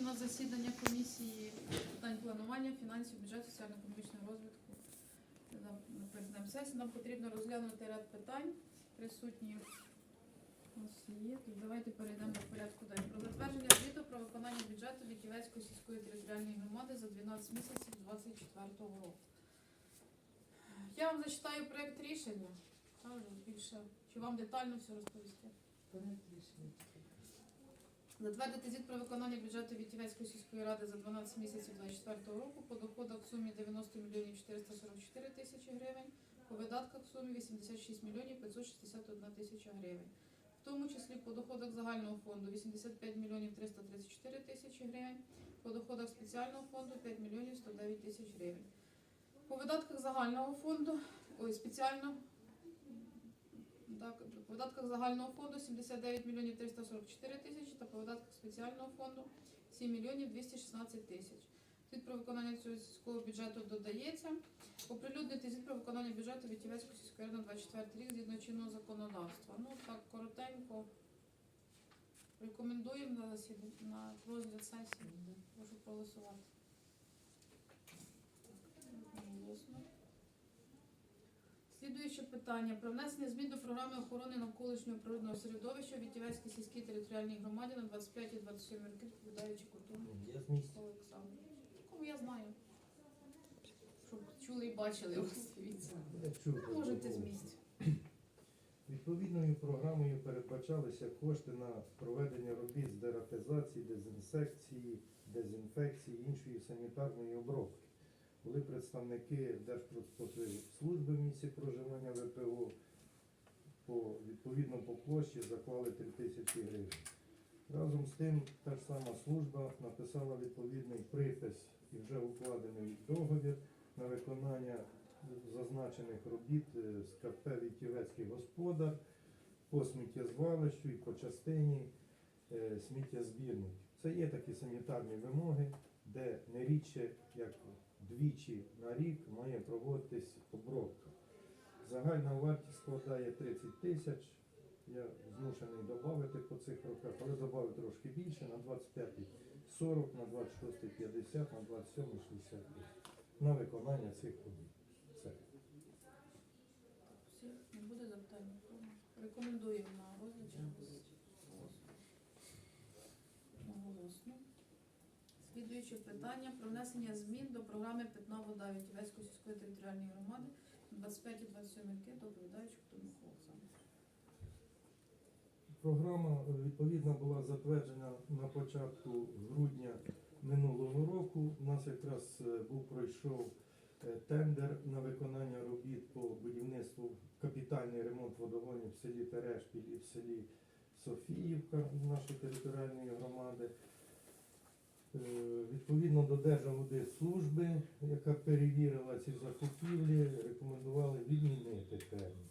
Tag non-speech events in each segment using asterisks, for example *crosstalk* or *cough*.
на засідання комісії питань планування, фінансів, бюджету, соціально-економічного розвитку. Нам перед сесії нам потрібно розглянути ряд питань присутні. у є. Тож давайте перейдемо до порядку далі. Про затвердження звіту про виконання бюджету Вітівецької сільської територіальної громади за 12 місяців 2024 року. Я вам зачитаю проєкт рішення. Чи вам детально все розповісти? Затвердити звіт про виконання бюджету Вітівецької сільської ради за 12 місяців 2024 року по доходах в сумі 90 мільйонів 444 тисячі гривень, по видатках в сумі 86 мільйонів 561 тисяча гривень. В тому числі по доходах загального фонду 85 мільйонів 334 тисячі гривень, по доходах спеціального фонду 5 мільйонів 109 тисяч гривень. По видатках загального фонду, ой, спеціально, так, по видатках загального фонду 79 мільйонів 344 тисячі та по видатках спеціального фонду 7 мільйонів 216 тисяч. Звіт про виконання цього сільського бюджету додається. Оприлюднити звіт про виконання бюджету Вітівецької сільської ради на 24 рік згідно чинного законодавства. Ну так, коротенько. Рекомендуємо на засідання на розгляд сесії. Прошу проголосувати. Так, одноголосно. Слідуюче питання про внесення змін до програми охорони навколишнього природного середовища в Вітівецькій сільській територіальній громаді на 25 і 27 роки, відповідаючи культуру місця. Олександрович. Кому я знаю. Щоб чули і бачили вас. Дивіться. Я чув, А Можете з місця. Відповідною програмою передбачалися кошти на проведення робіт з дератизації, дезінсекції, дезінфекції, іншої санітарної обробки. Були представники Держпродспоживслужби в місці проживання ВПО. По, відповідно по площі заклали 3 тисячі гривень. Разом з тим, та ж сама служба написала відповідний припис і вже укладений договір на виконання зазначених робіт е, з КП Вітівецький господар по сміттєзвалищу і по частині е, сміттєзбірників. Це є такі санітарні вимоги, де не рідше як двічі на рік має проводитись обробка. Загальна вартість складає 30 тисяч. Я змушений додати по цих роках, але додав трошки більше на 25 40, на 26 50, на 27 60 на виконання цих робіт. Все. Не буде запитань. Рекомендуємо на розгляд чи на сесію. Наголосно. Слідуюче питання про внесення змін до програми Питна вода Вітівецької сільської територіальної громади 25 і 27 роки, доповідаючи хто Микола Програма е, відповідно була затверджена на початку грудня минулого року. У нас якраз е, був пройшов е, тендер на виконання робіт по будівництву капітальний ремонт водогонів в селі Терешпіль і в селі Софіївка нашої територіальної громади. Е, Відповідно до Держаудитслужби, яка перевірила ці закупівлі, рекомендували відмінити термін.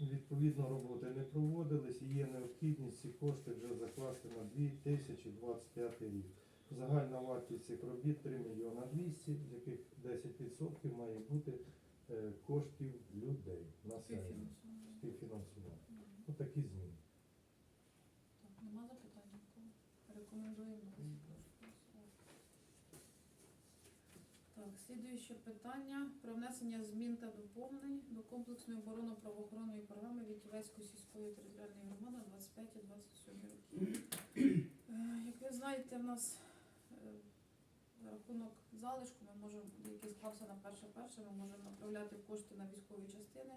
Відповідно, роботи не проводились і є необхідність ці кошти вже закласти на 2025 рік. Загальна вартість цих робіт 3 мільйона 200, з яких 10% має бути е, коштів людей населення, Співфінансування. співфінансування. Отакі зміни. Так, нема запитань? Рекомендуємо на розгляд. Прошу голосувати. Так, слідуюче питання про внесення змін та доповнень до комплексної оборонно-правоохоронної програми Вітівецької сільської територіальної громади на 25 і 27 роки. Е, Як ви знаєте, в нас е, за рахунок залишку ми можемо, який склався на перше перше, ми можемо направляти кошти на військові частини.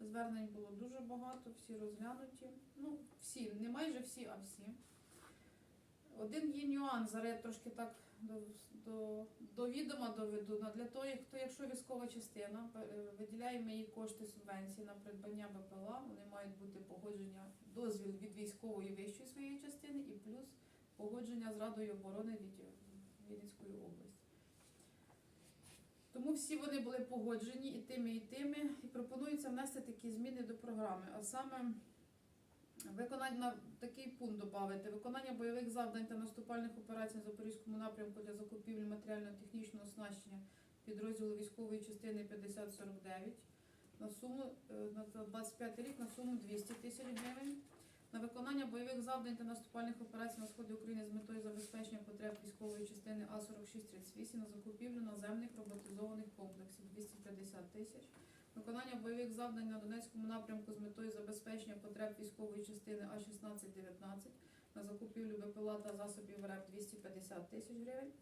Звернень було дуже багато, всі розглянуті. Ну, всі, не майже всі, а всі. Один є нюанс, зараз я трошки так до, до, до відома доведу. Ну, Для того, хто, якщо військова частина, е, виділяємо їй кошти субвенції на придбання БПЛА, вони мають бути погодження, дозвіл від військової вищої своєї частини і плюс погодження з Радою оборони від Вінницької області. Тому всі вони були погоджені і тими, і тими, і пропонується внести такі зміни до програми. А саме виконання такий пункт додати. Виконання бойових завдань та наступальних операцій на Запорізькому напрямку для закупівлі матеріально-технічного оснащення підрозділу військової частини 5049 на суму е, на 25 рік на суму 200 тисяч гривень. На виконання бойових завдань та наступальних операцій на сході України з метою забезпечення потреб військової частини А4638 на закупівлю наземних роботизованих комплексів 250 тисяч. Виконання бойових завдань на Донецькому напрямку з метою забезпечення потреб військової частини А1619 на закупівлю БПЛА та засобів РЕП 250 тисяч гривень.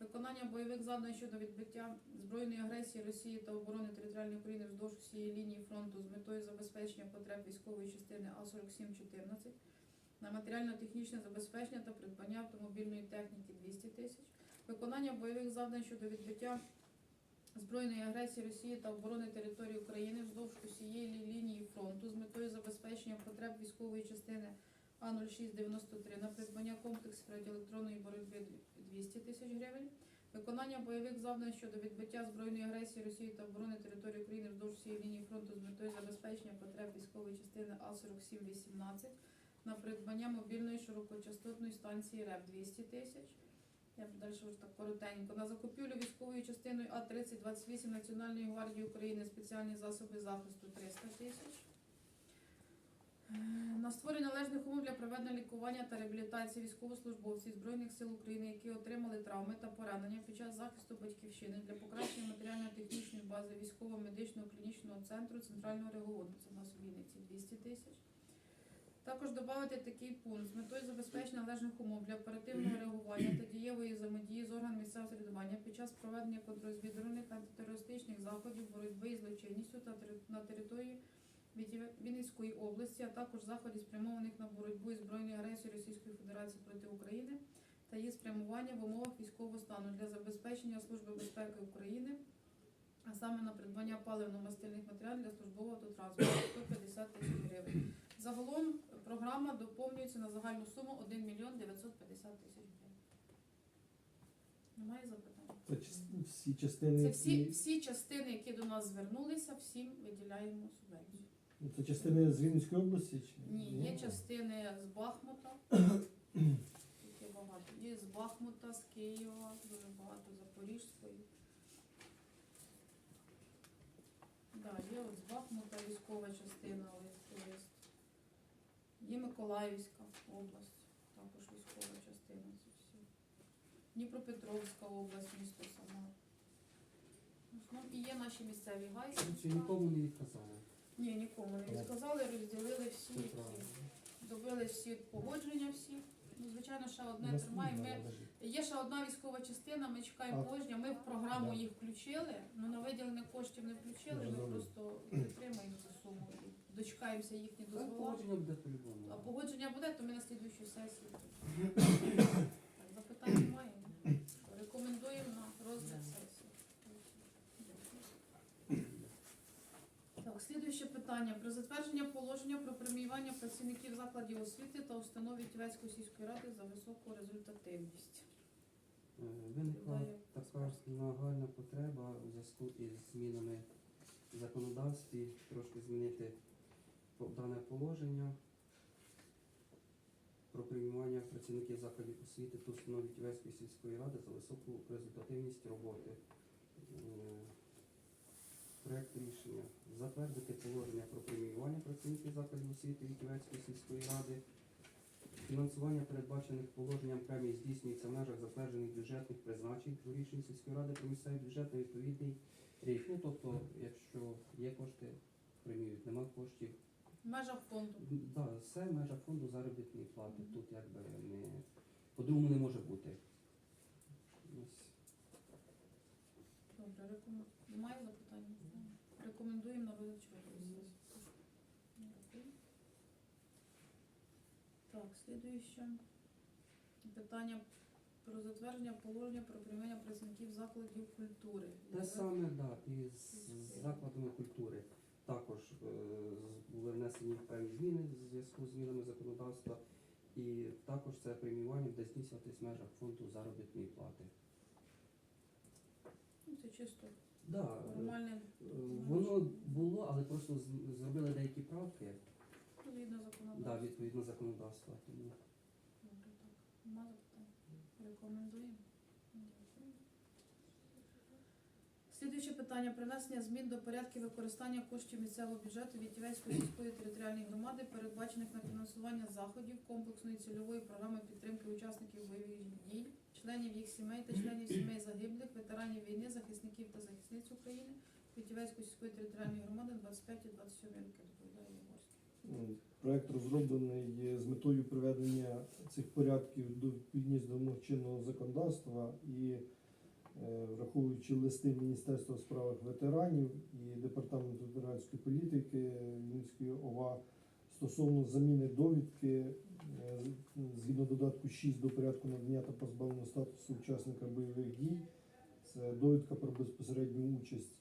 Виконання бойових завдань щодо відбиття збройної агресії Росії та оборони територіальної України вздовж усієї лінії фронту з метою забезпечення потреб військової частини А4714 на матеріально-технічне забезпечення та придбання автомобільної техніки 200 тисяч. Виконання бойових завдань щодо відбиття збройної агресії Росії та оборони території України вздовж усієї лінії фронту з метою забезпечення потреб військової частини А0693 на придбання комплексів радіоелектронної боротьби 200 тисяч гривень. Виконання бойових завдань щодо відбиття збройної агресії Росії та оборони території України вздовж всієї лінії фронту з метою забезпечення потреб військової частини А4718 на придбання мобільної широкочастотної станції РЕП 200 тисяч. Я далі вже так коротенько. На закупівлю військовою частиною А3028 Національної гвардії України спеціальні засоби захисту 300 тисяч. Е, На створення належних умов для проведення лікування та реабілітації військовослужбовців Збройних сил України, які отримали травми та поранення під час захисту батьківщини для покращення матеріально-технічної бази військово-медичного клінічного центру центрального регіону. Це у нас в Вінниці 200 тисяч. Також додати такий пункт. З метою забезпечення належних умов для оперативного реагування та дієвої взаємодії з органами місцевого самоврядування під час проведення контррозвідувальних антитерористичних заходів боротьби із злочинністю та на території Вінницької області, а також заходів спрямованих на боротьбу із збройною агресією Російської Федерації проти України та її спрямування в умовах військового стану для забезпечення Служби безпеки України, а саме на придбання паливно-мастильних матеріалів для службового автотранспорту. 150 тисяч програма доповнюється на загальну суму 1 мільйон 950 тисяч гривень. Немає запитань? Це всі частини, Це всі, які- всі частини, які до нас звернулися, всім виділяємо субвенцію. ну, це частини з Вінницької області? Чи? Ні, є частини з Бахмута, які багато. Є з Бахмута, з Києва, дуже багато Запорізької. Да, є от з Бахмута військова частина лист. Є Миколаївська область, також військова частина. Дніпропетровська область, місто сама. Основному І є наші місцеві гайки. Чи нікому не відказали? Ні, нікому не відказали, розділили всі, які добили всі погодження всі. Ну, звичайно, ще одне. Ми є ще одна військова частина. Ми чекаємо погодження. Ми в програму їх включили. Ну на виділення коштів не включили. Ми просто підтримаємо цю суму. Дочекаємося їхні Так, погодження буде по-любому. А погодження буде, то ми на слідуючу сесію. *coughs* Так, запитань немає. Рекомендуємо на розгляд сесії. Так, слідуюче питання. Про затвердження положення про преміювання працівників закладів освіти та установ Вітівецької сільської ради за високу результативність. Е, Виникла Далі. така нагальна потреба у зв'язку із змінами в законодавстві, трошки змінити дане положення про преміювання працівників закладів освіти та установ Вітівецької сільської ради за високу результативність роботи. Е, Проект рішення затвердити положення про преміювання працівників закладів освіти Вітівецької сільської ради. Фінансування передбачених положенням премії здійснюється в межах затверджених бюджетних призначень у рішенні сільської ради про місцевий бюджет на відповідний рік. Ну тобто, якщо є кошти, преміюють, нема коштів. В межах фонду. Да, все в межах фонду заробітної плати. Тут якби не по-другому не може бути. Ось. Добре, рекомен... немає запитань? Рекомендуємо на сесії. Так, слідуюче питання про затвердження положення про приймання працівників закладів культури. Те саме, да, і з закладами культури. Також е, були внесені певні зміни в зв'язку з змінами законодавства. І також це преміювання буде здійснюватись в межах фонду заробітної плати. Ну, Це чисто Да, е, нормальне е, воно було, але просто зробили деякі правки згідно да, відповідно законодавства. Добре, так. Нема запитань? Рекомендуємо. Дякую. Слідуюче питання про внесення змін до порядків використання коштів місцевого бюджету Вітівецької сільської територіальної громади, передбачених на фінансування заходів комплексної цільової програми підтримки учасників бойових дій, членів їх сімей та членів сімей загиблих, ветеранів війни, захисників та захисниць України Вітівецької сільської територіальної громади 25-27 роки. Доповідає Єгорський. Ну, Проект розроблений з метою приведення цих порядків до відповідність до чинного законодавства і враховуючи листи Міністерства у справах ветеранів і Департаменту ветеранської політики Вінницької ОВА стосовно заміни довідки е, згідно додатку 6 до порядку надання та позбавлення статусу учасника бойових дій. Це довідка про безпосередню участь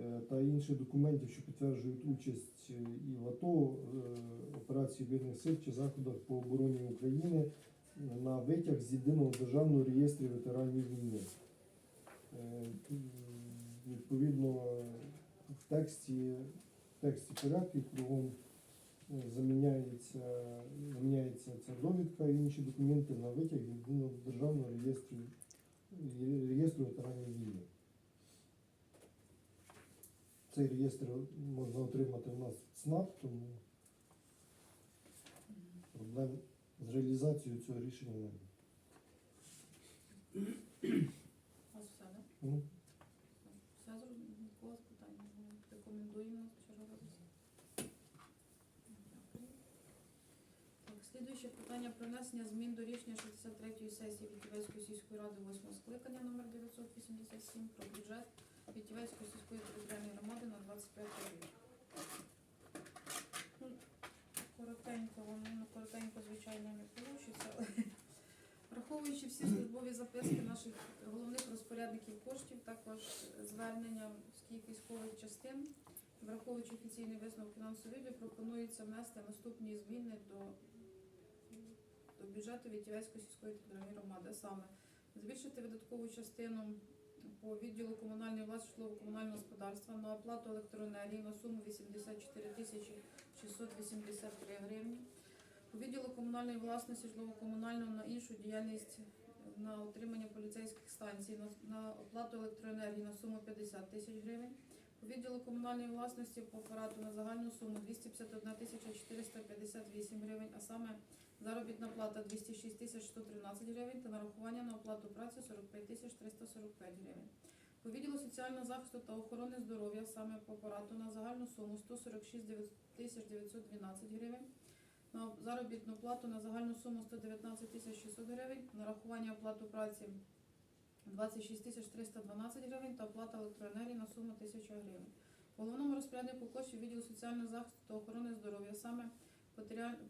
е, та інших документів, що підтверджують участь е, і в АТО, е, операції мирних сил чи заходах по обороні України е, на витяг з єдиного державного реєстру ветеранів війни. Е, Відповідно, в тексті, в тексті порядків кругом е, заміняється, заміняється ця довідка і інші документи на витяг єдиного державного реєстру, реєстру ветеранів війни. Цей реєстр можна отримати у нас в ЦНАП, тому проблем з реалізацією цього рішення немає. У вас все, так? Ну, Все зрозуміло? Нікого з питань. Рекомендуємо чергове. Дякую. Питання про внесення змін до рішення 63-ї сесії Вітівецької сільської ради 8 скликання номер 987 про бюджет Вітівецької сільської територіальної громади на 25 рік. Ну, Коротенько, воно коротенько, звичайно, не вийде, але Враховуючи всі службові записки наших головних розпорядників коштів, також звернення всіх військових частин, враховуючи офіційний висновок фінансовий, пропонується внести наступні зміни до, до бюджету Вітівецької сільської територіальної громади. Саме збільшити видаткову частину по відділу комунальної власності житлово-комунального господарства на оплату електроенергії на суму 84 тисячі 683 гривні. У відділу комунальної власності житлово-комунального на іншу діяльність на отримання поліцейських станцій на, на оплату електроенергії на суму 50 тисяч гривень. У відділу комунальної власності по апарату на загальну суму 251 тисяча 458 гривень, а саме заробітна плата 206 тисяч 113 гривень та нарахування на оплату праці 45 тисяч 345 гривень. По відділу соціального захисту та охорони здоров'я саме по апарату на загальну суму 146 тисяч 912 гривень на заробітну плату на загальну суму 119 тисяч 600 гривень, нарахування оплату праці 26 тисяч 312 гривень та оплата електроенергії на суму 1000 гривень. Головному розпоряднику коштів відділу соціального захисту та охорони здоров'я саме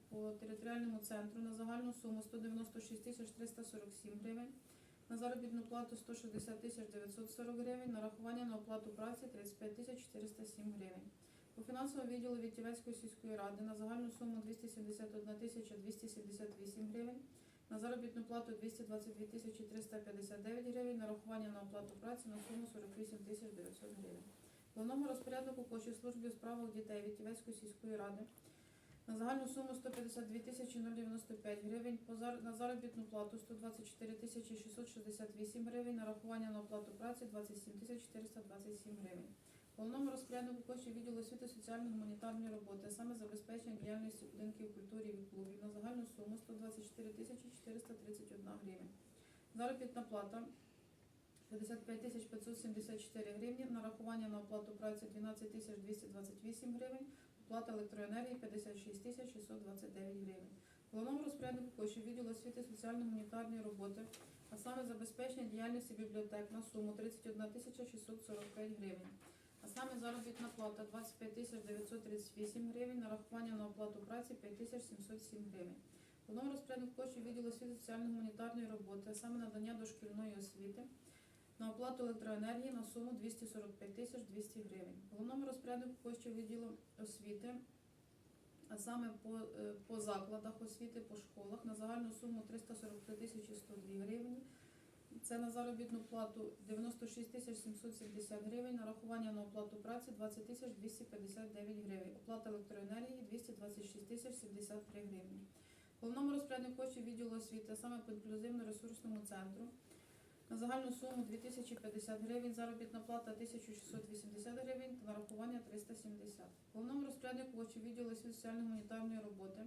по територіальному центру на загальну суму 196 тисяч 347 гривень, на заробітну плату 160 тисяч 940 гривень, нарахування на оплату праці 35 тисяч 407 гривень. По фінансовому відділу Вітівецької сільської ради на загальну суму 271 тисяча 278 гривень, на заробітну плату 222 тисячі 359 гривень, нарахування на оплату праці на суму 48 тисяч 900 гривень. Головному розпоряднику коштів службі у справах дітей Вітівецької сільської ради на загальну суму 152 тисячі 095 гривень, на заробітну плату 124 тисячі 668 гривень, нарахування на оплату праці 27 тисяч 427 гривень. Головному розпоряднику коштів відділу освіти соціально-гуманітарної роботи, а саме забезпечення діяльності будинків культури і клубів на загальну суму 124 тисячі 431 гривень. Заробітна плата 55 тисяч 574 гривні, нарахування на оплату праці 12 тисяч 228 гривень, оплата електроенергії 56 тисяч 629 гривень. Головному розпоряднику коштів відділу освіти соціально-гуманітарної роботи, а саме забезпечення діяльності бібліотек на суму 31 тисяча 645 гривень. А саме заробітна плата 25 тисяч 938 гривень, нарахування на оплату праці 5 тисяч 707 гривень. Головному розпоряднику коштів відділу освіти соціально-гуманітарної роботи, а саме надання дошкільної освіти, на оплату електроенергії на суму 245 тисяч 200 гривень. Головному розпоряднику коштів відділу освіти, а саме по, е, по закладах освіти, по школах на загальну суму 343 тисячі 102 гривні. Це на заробітну плату 96 тисяч 770 гривень, нарахування на оплату праці 20 тисяч 259 гривень, оплата електроенергії 226 тисяч 73 гривні. Головному розпоряднику коштів відділу освіти, саме по інклюзивно-ресурсному центру, На загальну суму 2050 гривень, заробітна плата 1680 гривень та нарахування 370. Головному розпоряднику коштів відділу освіти соціально-гуманітарної роботи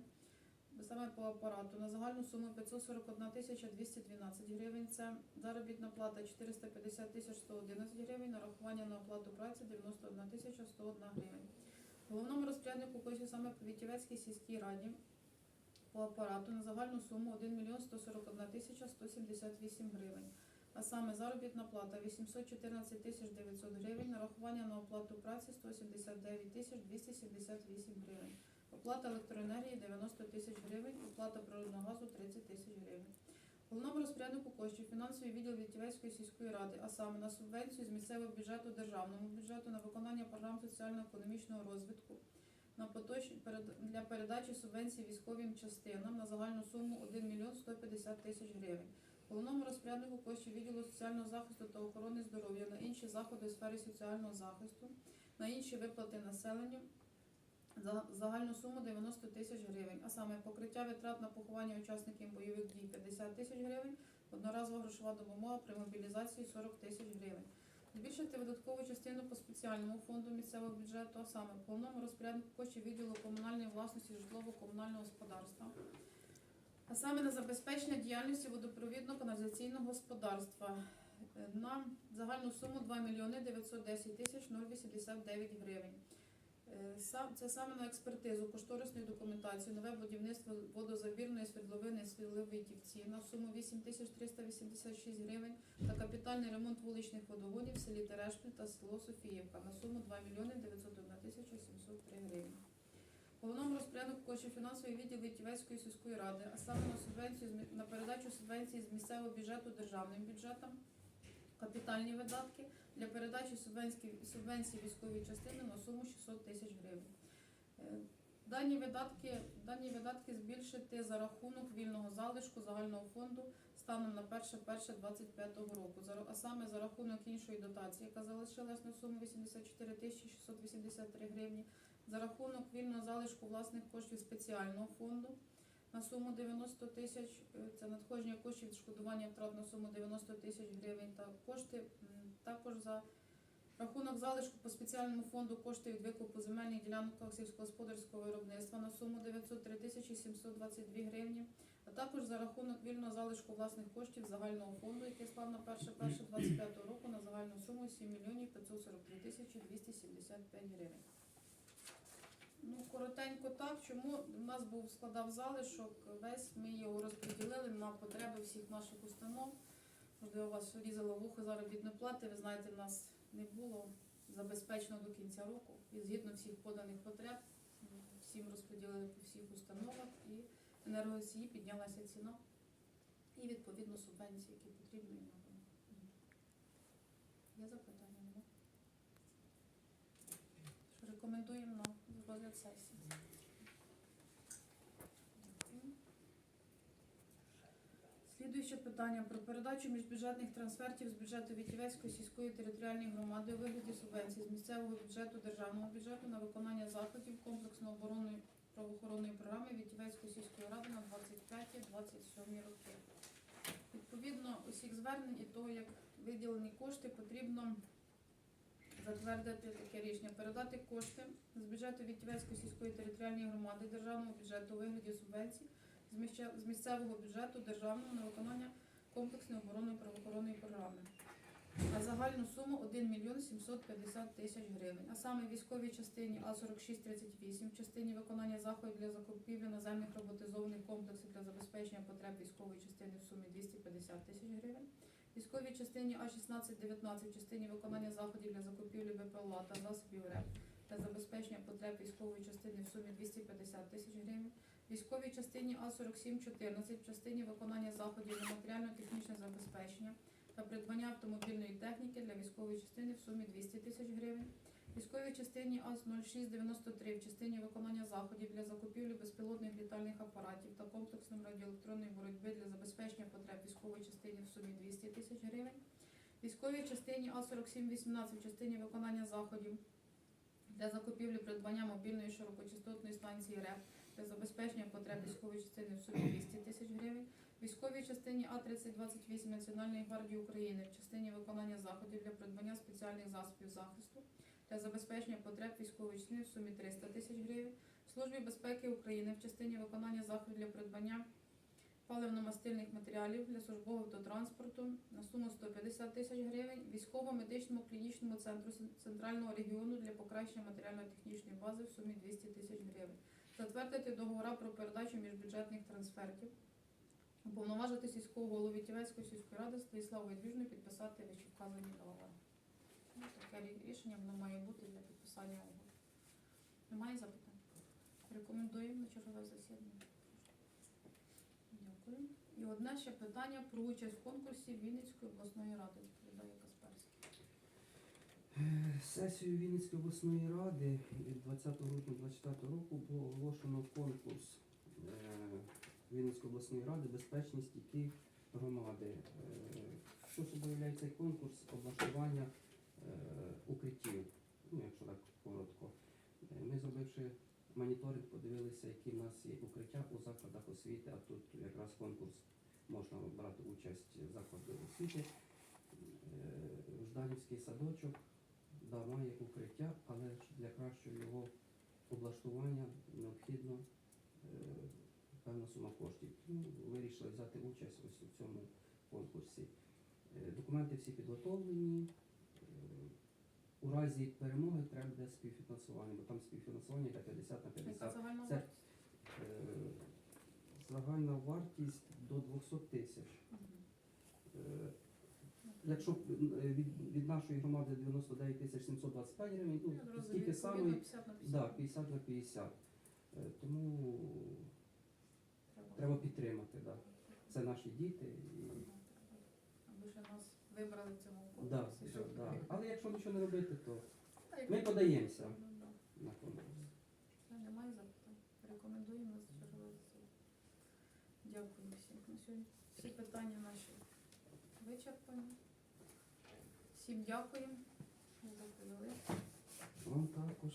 саме по апарату на загальну суму 541 тисяча 212 гривень. Це заробітна плата 450 тисяч 111 гривень, нарахування на оплату праці 91 тисяча 101 гривень. Головному розпоряднику коштів саме по Вітівецькій сільській раді по апарату на загальну суму 1 мільйон 141 тисяча 178 гривень. А саме заробітна плата 814 тисяч 900 гривень, нарахування на оплату праці 179 тисяч 278 гривень. Оплата електроенергії 90 тисяч гривень, оплата природного газу 30 тисяч гривень. Головному розпоряднику коштів фінансовий відділ Вітівецької сільської ради, а саме на субвенцію з місцевого бюджету державному бюджету на виконання програм соціально-економічного розвитку на поточ... для передачі субвенцій військовим частинам на загальну суму 1 мільйон 150 тисяч гривень. Головному розпоряднику коштів відділу соціального захисту та охорони здоров'я на інші заходи у сфері соціального захисту, на інші виплати населенню за загальну суму 90 тисяч гривень, а саме покриття витрат на поховання учасників бойових дій 50 тисяч гривень, одноразова грошова допомога при мобілізації 40 тисяч гривень. Збільшити видаткову частину по спеціальному фонду місцевого бюджету, а саме по повному розпоряднику коштів відділу комунальної власності житлово-комунального господарства, а саме на забезпечення діяльності водопровідно-каналізаційного господарства е, на загальну суму 2 мільйони 910 тисяч 089 гривень. Е, Це саме на експертизу кошторисної документації, нове будівництво водозабірної свердловини Свіливитівці на суму 8386 гривень та капітальний ремонт вуличних водогонів в селі Терешпіль та село Софіївка на суму 2 мільйони 901 тисяча 703 гривень. Головному розпоряднику коштів фінансовий відділ Вітівецької сільської ради, а саме на субвенцію на передачу субвенції з місцевого бюджету державним бюджетом, капітальні видатки для передачі субвенцій військової частини на суму 600 тисяч гривень. Е, Дані видатки, дані видатки збільшити за рахунок вільного залишку загального фонду станом на 1.1.25 року, а саме за рахунок іншої дотації, яка залишилась на суму 84 тисячі 683 гривні, за рахунок вільного залишку власних коштів спеціального фонду на суму 90 тисяч, е, це надходження коштів відшкодування втрат на суму 90 тисяч гривень та кошти також за рахунок залишку по спеціальному фонду кошти від викупу земельних ділянок сільськогосподарського виробництва на суму 903 тисячі 722 гривні, а також за рахунок вільного залишку власних коштів загального фонду, який склав на 1.1.25 року на загальну суму 7 мільйонів 543 тисячі 275 гривень. Ну, коротенько так. Чому у нас був складав залишок весь, ми його розподілили на потреби всіх наших установ. Можливо, вас різало вухо заробітної плати. Ви знаєте, в нас не було забезпечено до кінця року. І згідно всіх поданих потреб, всім розподілили по всіх установах і енергосії піднялася ціна. І відповідно субвенції, які потрібні нам. Є запитання? Що рекомендуємо на розгляд сесії. Слідуюче питання про передачу міжбюджетних трансфертів з бюджету Вітівецької сільської територіальної громади у вигляді субвенцій з місцевого бюджету державного бюджету на виконання заходів комплексної оборонної правоохоронної програми Вітівецької сільської ради на 25-27 роки. Відповідно усіх звернень і того, як виділені кошти, потрібно затвердити таке рішення, передати кошти з бюджету Вітівецької сільської територіальної громади державного бюджету у вигляді субвенцій з місцевого бюджету державного на виконання комплексної оборонної правоохоронної програми. На загальну суму 1 мільйон 750 тисяч гривень. А саме військовій частині А4638, в частині виконання заходів для закупівлі наземних роботизованих комплексів для забезпечення потреб військової частини в сумі 250 тисяч гривень. Військовій частині А1619 в частині виконання заходів для закупівлі БПЛА та засобів РЕП та забезпечення потреб військової частини в сумі 250 тисяч гривень. Військовій частині А4714 в частині виконання заходів на матеріально-технічне забезпечення та придбання автомобільної техніки для військової частини в сумі 200 тисяч гривень. Військовій частині А0693 в частині виконання заходів для закупівлі безпілотних літальних апаратів та комплексної радіоелектронної боротьби для забезпечення потреб військової частини в сумі 200 тисяч гривень. Військовій частині А4718 в частині виконання заходів для закупівлі придбання мобільної широкочастотної станції РЕП для забезпечення потреб військової частини в сумі 200 тисяч гривень. Військовій частині А3028 Національної гвардії України в частині виконання заходів для придбання спеціальних засобів захисту для забезпечення потреб військової частини в сумі 300 тисяч гривень. Службі безпеки України в частині виконання заходів для придбання паливно-мастильних матеріалів для службового автотранспорту на суму 150 тисяч гривень, військово-медичному клінічному центру центрального регіону для покращення матеріально-технічної бази в сумі 200 тисяч гривень. Затвердити договора про передачу міжбюджетних трансфертів. Уповноважити сільського голову Тівецької сільської ради Станіславу Відвіжну підписати вищевказані договори. Таке рішення воно має бути для підписання угод. Немає запитань? Рекомендуємо на чергове засідання. Дякую. І одне ще питання про участь в конкурсі Вінницької обласної ради. Відповідає Касперський. Е, Сесію Вінницької обласної ради від 20 грудня 2024 року було оголошено конкурс е, Вінницької обласної ради безпечність стійки громади. Е, Що собою цей конкурс? Облаштування укриттів, ну якщо так коротко. Е, Ми зробивши моніторинг, подивилися, які в нас є укриття у закладах освіти, а тут якраз конкурс можна брати участь заклади освіти. Е, Жданівський садочок да, має укриття, але для кращого його облаштування необхідно е, певна сума коштів. Тому вирішили взяти участь ось у цьому конкурсі. Е, Документи всі підготовлені. У разі перемоги треба буде співфінансування, бо там співфінансування йде 50 на 50. загальна Це- вартість? Е, Загальна вартість до 200 тисяч. Е, Якщо б, е, від, від нашої громади 99 тисяч 725 гривень, Ну, ну, відповідно саме, 50 на 50. да, 50 на 50. Е, Тому треба підтримати, да. Це наші діти. І, Аби ще нас вибрали в цьому да, конкурсі. да, щоб- да. Але якщо нічого не робити, то Та, як ми подаємося Ну, да. на конкурс. Все, Немає запитань. Рекомендуємо засідання. Дякую всім. На сьогодні всі питання наші вичерпані. Всім дякуємо. що доповіли. Вам також.